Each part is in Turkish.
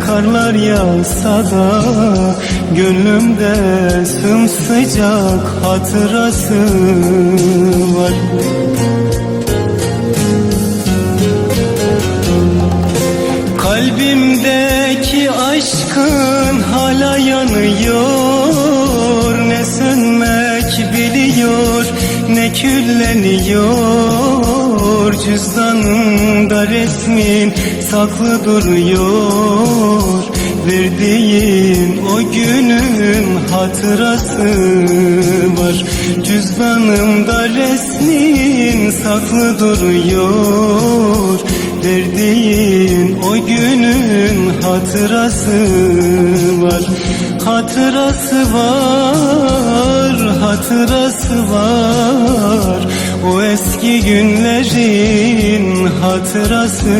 karlar yağsa da Gönlümde sımsıcak hatırası var. Kalbimdeki aşkın hala yanıyor. Ne sönmek biliyor ne külleniyor Cüzdanımda resmin saklı duruyor. Verdiğin o günün hatırası var. Cüzdanımda resmin saklı duruyor. Verdiğin o günün hatırası var. Hatırası var, eski günlerin hatırası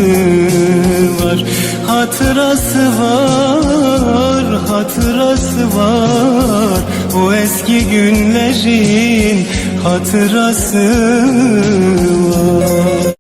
var? Hatırası var, hatırası var. O eski günlerin hatırası var